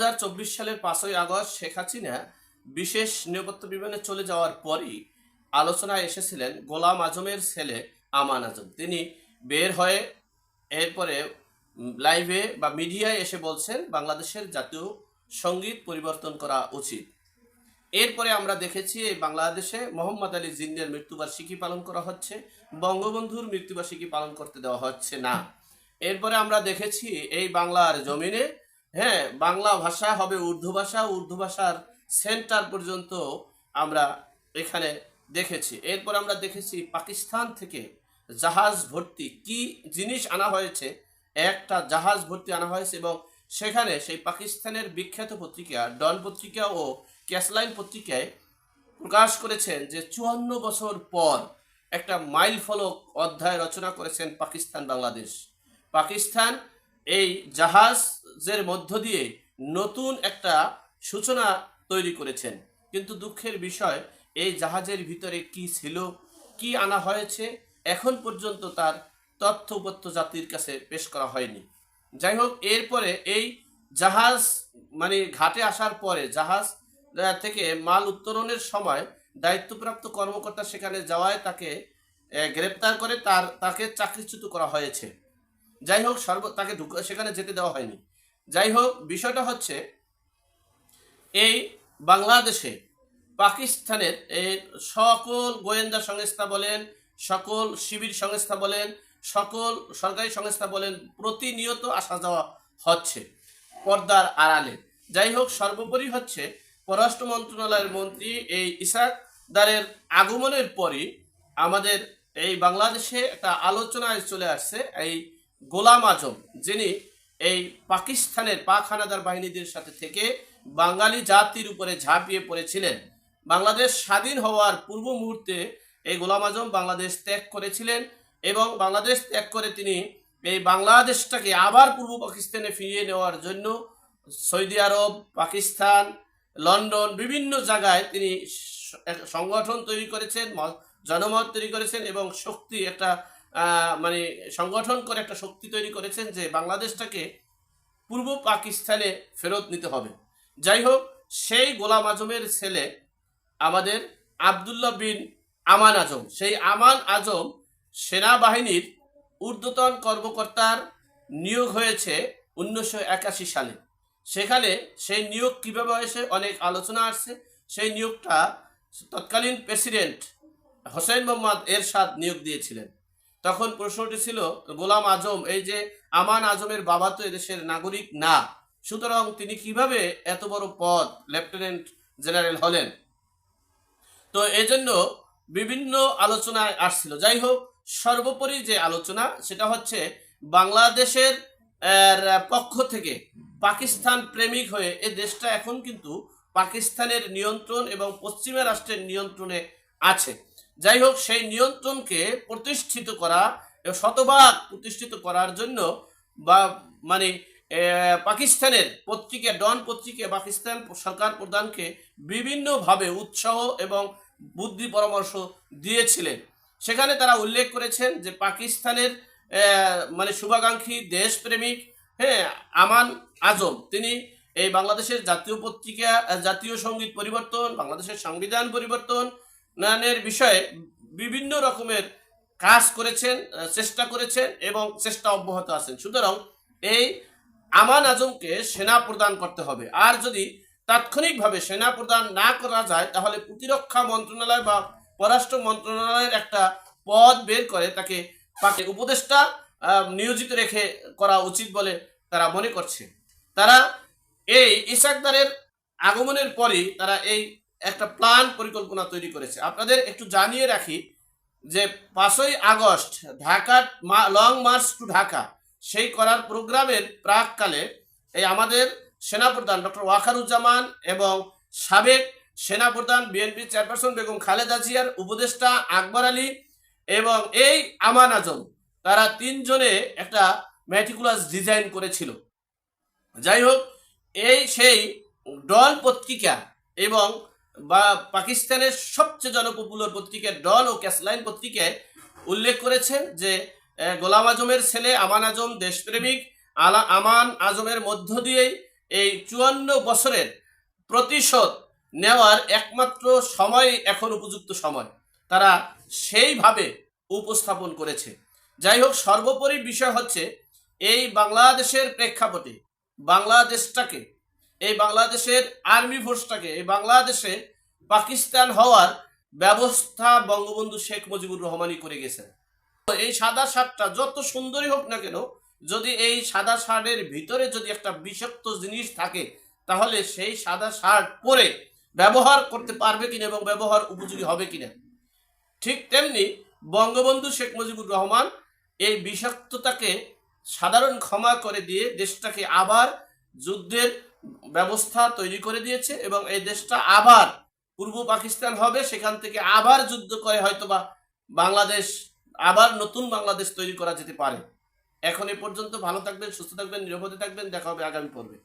চব্বিশ সালের পাঁচই আগস্ট শেখ হাসিনা বিশেষ নিরাপত্তা বিমানে চলে যাওয়ার পরই আলোচনায় এসেছিলেন গোলাম আজমের ছেলে আমান আজম। তিনি বের হয়ে এরপরে লাইভে বা মিডিয়ায় এসে বলছেন, বাংলাদেশের জাতীয় সংগীত পরিবর্তন করা উচিত। এরপরে আমরা দেখেছি এই বাংলাদেশে মোহাম্মদ আলী জিন্নের মৃত্যুবার্ষিকী পালন করা হচ্ছে, বঙ্গবন্ধুর মৃত্যুবার্ষিকী পালন করতে দেওয়া হচ্ছে না। এরপরে আমরা দেখেছি এই বাংলার জমিনে হ্যাঁ বাংলা ভাষা হবে উর্দু ভাষা উর্দু ভাষার সেন্টার পর্যন্ত আমরা এখানে দেখেছি। এরপর আমরা দেখেছি পাকিস্তান থেকে জাহাজ ভর্তি কি জিনিস আনা হয়েছে? একটা জাহাজ ভর্তি আনা হয়েছে এবং সেখানে সেই পাকিস্তানের বিখ্যাত পত্রিকা, ডন পত্রিকা ও ক্যাসলাইন পত্রিকায় প্রকাশ করেছেন যে চুয়ান্ন বছর পর একটা মাইল ফলক অধ্যায় রচনা করেছেন পাকিস্তান বাংলাদেশ পাকিস্তান এই জাহাজের মধ্য দিয়ে নতুন একটা সূচনা তৈরি করেছেন। কিন্তু দুঃখের বিষয়, এই জাহাজের ভিতরে কি ছিল, কি আনা হয়েছে, এখন পর্যন্ত তার তথ্য উপত্য জাতির কাছে পেশ করা হয়নি। যাই হোক, এরপরে এই জাহাজ মানে ঘাটে আসার পরে জাহাজ থেকে মাল উত্তোলনের সময় দায়িত্বপ্রাপ্ত কর্মকর্তা সেখানে যাওয়ায় তাকে গ্রেপ্তার করে তার, তাকে চাকরিচ্যুত করা হয়েছে। যাই হোক, সর্ব তাকে সেখানে যেতে দেওয়া হয়নি। যাই হোক, বিষয়টা হচ্ছে এই বাংলাদেশে পাকিস্তানের এই সকল গোয়েন্দা সংস্থা বলেন, সকল শিবির সংস্থা বলেন, সকল সরকারি সংস্থা বলেন, প্রতিনিয়ত আসা যাওয়া হচ্ছে পর্দার আড়ালে। যাই হোক, সর্বোপরি হচ্ছে পররাষ্ট্র মন্ত্রণালয়ের মন্ত্রী এই ইসাকদারের আগমনের পরই আমাদের এই বাংলাদেশে একটা আলোচনায় চলে আসছে এই গোলাম আজম, যিনি এই পাকিস্তানের পাক হানাদার বাহিনীদের সাথে থেকে বাঙালি জাতির উপরে ঝাঁপিয়ে পড়েছিলেন। বাংলাদেশ স্বাধীন হওয়ার পূর্ব মুহূর্তে এই গোলাম আজম বাংলাদেশ ত্যাগ করেছিলেন এবং বাংলাদেশ ত্যাগ করে তিনি এই বাংলাদেশটাকে আবার পূর্ব পাকিস্তানে ফিরিয়ে নেওয়ার জন্য সৌদি আরব, পাকিস্তান, লন্ডন বিভিন্ন জায়গায় তিনি সংগঠন তৈরি করেছেন জনমত তৈরি করেছেন এবং শক্তি, একটা মানে সংগঠন করে একটা শক্তি তৈরি করেছেন যে বাংলাদেশটাকে পূর্ব পাকিস্তানে ফেরত নিতে হবে। যাই হোক, সেই গোলাম আজমের ছেলে আমাদের আবদুল্লাহ বিন আমান আজম। সেই আমান আজম সেনাবাহিনীর ঊর্ধ্বতন কর্মকর্তার নিয়োগ হয়েছে উনিশশো একাশি সালে। সেখানে সেই নিয়োগ কীভাবে হয়েছে অনেক আলোচনা আসছে, সেই নিয়োগটা তৎকালীন প্রেসিডেন্ট হোসেন মোহাম্মদ এরশাদ নিয়োগ দিয়েছিলেন। তখন প্রশ্নটি ছিল, গোলাম আজম, এই যে আমান আজমের বাবা তো এদেশের নাগরিক না, সুতরাং তিনি কীভাবে এত বড় পদ লেফটেন্যান্ট জেনারেল হলেন? তো এই জন্য বিভিন্ন আলোচনায় আসছিল। যাই হোক, সর্বোপরি যে আলোচনা, সেটা হচ্ছে বাংলাদেশের পক্ষ থেকে পাকিস্তান প্রেমিক হয়ে এ দেশটা এখন কিন্তু পাকিস্তানের নিয়ন্ত্রণ এবং পশ্চিমা রাষ্ট্রের নিয়ন্ত্রণে আছে। যাই হোক সেই নিয়ন্ত্রণকে প্রতিষ্ঠিত করা শতভাগ প্রতিষ্ঠিত করার জন্য বা মানে পাকিস্তানের পত্রিকা, ডন পত্রিকা, পাকিস্তান সরকার প্রধানকে বিভিন্নভাবে উৎসাহ এবং বুদ্ধি পরামর্শ দিয়েছিলেন। সেখানে তারা উল্লেখ করেছেন যে পাকিস্তানের মানে শুভাকাঙ্ক্ষী দেশপ্রেমিক হ্যাঁ আমান আজম। তিনি এই বাংলাদেশের জাতীয় পত্রিকা, জাতীয় সংগীত পরিবর্তন, বাংলাদেশের সংবিধান পরিবর্তন নানের বিষয়ে বিভিন্ন রকমের কাজ করেছেন চেষ্টা করেছেন এবং চেষ্টা অব্যাহত আছেন। সুতরাং এই আমান আজমকে সেনা প্রদান করতে হবে। আর যদি তাৎক্ষণিকভাবে সেনা প্রদান না করা যায়, তাহলে প্রতিরক্ষা মন্ত্রণালয় বা পররাষ্ট্র মন্ত্রণালয়ের একটা পদ বের করে তাকে তাকে উপদেষ্টা নিয়োজিত রেখে করা উচিত বলে তারা মনে করছে। তারা এই ইসাকদারের আগমনের পরই তারা এই একটা প্ল্যান পরিকল্পনা তৈরি করেছে। আপনাদের একটু জানিয়ে রাখি যে পাঁচই আগস্ট ঢাকার লং মার্চ টু ঢাকা, সেই করার প্রোগ্রামের প্রাককালে এই আমাদের সেনাপ্রধান ডক্টর ওয়াকারুজ্জামান এবং সাবেক সেনাপ্রধান বিএনপি চেয়ারপারসন বেগম খালেদা জিয়ার উপদেষ্টা আকবর আলী এবং এই আমান আজম, তারা তিনজনে একটা ম্যাটিকুলাস ডিজাইন করেছিল। যাই হোক, এই সেই ডন পত্রিকা এবং বা পাকিস্তানের সবচেয়ে জনপপুলার পত্রিকা ডন ও ক্যাসলাইন পত্রিকায় উল্লেখ করেছে যে গোলাম আজমের ছেলে আমান আজম দেশপ্রেমিক, আলা, আমান আজমের মধ্য দিয়েই এই চুয়ান্ন বছরের প্রতিশোধ নেওয়ার একমাত্র সময় এখন উপযুক্ত সময়। তারা সেইভাবে উপস্থাপন করেছে। যাই হোক, সর্বোপরি বিষয় হচ্ছে, এই বাংলাদেশের প্রেক্ষাপটে বাংলাদেশটাকে এই বাংলাদেশের আর্মি ফোর্সটাকে, এই বাংলাদেশে পাকিস্তান হওয়ার ব্যবস্থা বঙ্গবন্ধু শেখ মুজিবুর রহমানই করে গেছেন। তো এই সাদা শার্টটা যত সুন্দরই হোক না কেন, যদি এই সাদা শার্টের ভিতরে যদি একটা বিষাক্ত জিনিস থাকে, তাহলে সেই সাদা শার্ট পরে ব্যবহার করতে পারবে কিনা এবং ব্যবহার উপযোগী হবে কিনা? ঠিক তেমনি বঙ্গবন্ধু শেখ মুজিবুর রহমান এই বিষাক্ততাকে সাধারণ ক্ষমা করে দিয়ে দেশটাকে আবার যুদ্ধের ব্যবস্থা তৈরি করে দিয়েছে এবং এই দেশটা আবার পূর্ব পাকিস্তান হবে, সেখান থেকে আবার যুদ্ধ করে হয়তোবা বাংলাদেশ, আবার নতুন বাংলাদেশ তৈরি করা যেতে পারে। এখন এ পর্যন্ত ভালো থাকবেন, সুস্থ থাকবেন, নিরাপদে থাকবেন, দেখা হবে আগামী পর্বে।